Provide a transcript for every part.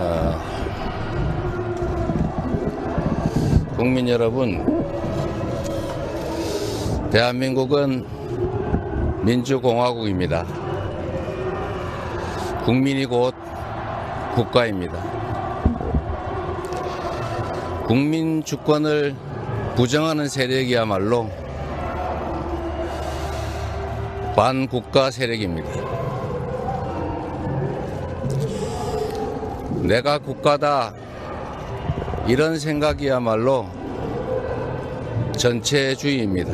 아, 국민 여러분, 대한민국은 민주공화국입니다. 국민이 곧 국가입니다. 국민 주권을 부정하는 세력이야말로 반국가 세력입니다. 내가 국가다 이런 생각이야말로 전체주의입니다.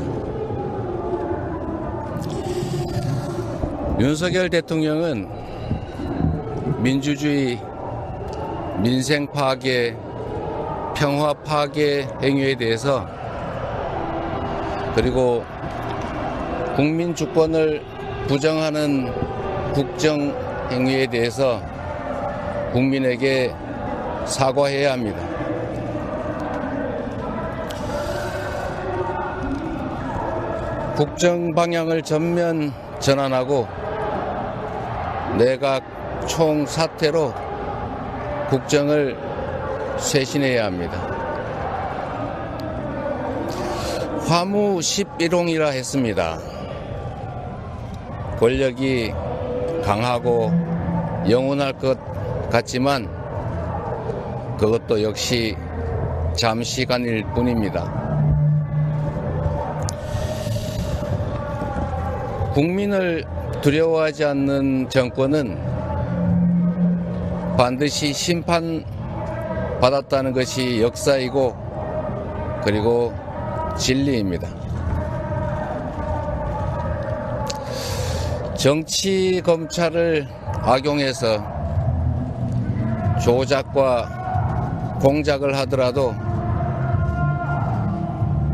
윤석열 대통령은 민주주의, 민생 파괴, 평화 파괴 행위에 대해서 그리고 국민 주권을 부정하는 국정 행위에 대해서 국민에게 사과해야 합니다. 국정 방향을 전면 전환하고 내각 총 사태로 국정을 쇄신해야 합니다. 화무 11홍이라 했습니다. 권력이 강하고 영원할 것 같지만 그것도 역시 잠시간일 뿐입니다. 국민을 두려워하지 않는 정권은 반드시 심판 받았다는 것이 역사이고 그리고 진리입니다. 정치 검찰을 악용해서 조작과 공작을 하더라도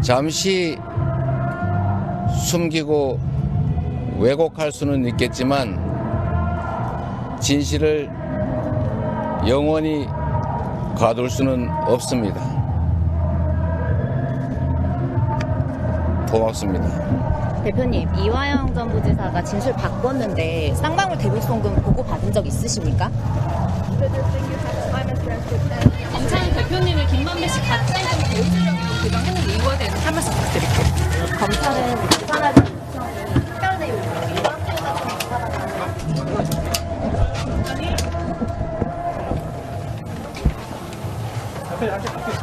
잠시 숨기고 왜곡할 수는 있겠지만 진실을 영원히 가둘 수는 없습니다. 고맙습니다. 대표님, 이화영 전 부지사가 진술 바꿨는데 쌍방울 대북송금 보고 받은 적 있으십니까? 검찰은 대표님을 김만배 씨 가짜이점 보여주려고 개방했는데 이거에 대해서 한 말씀 부탁드릴게요. 검찰은 부산하지 gracias.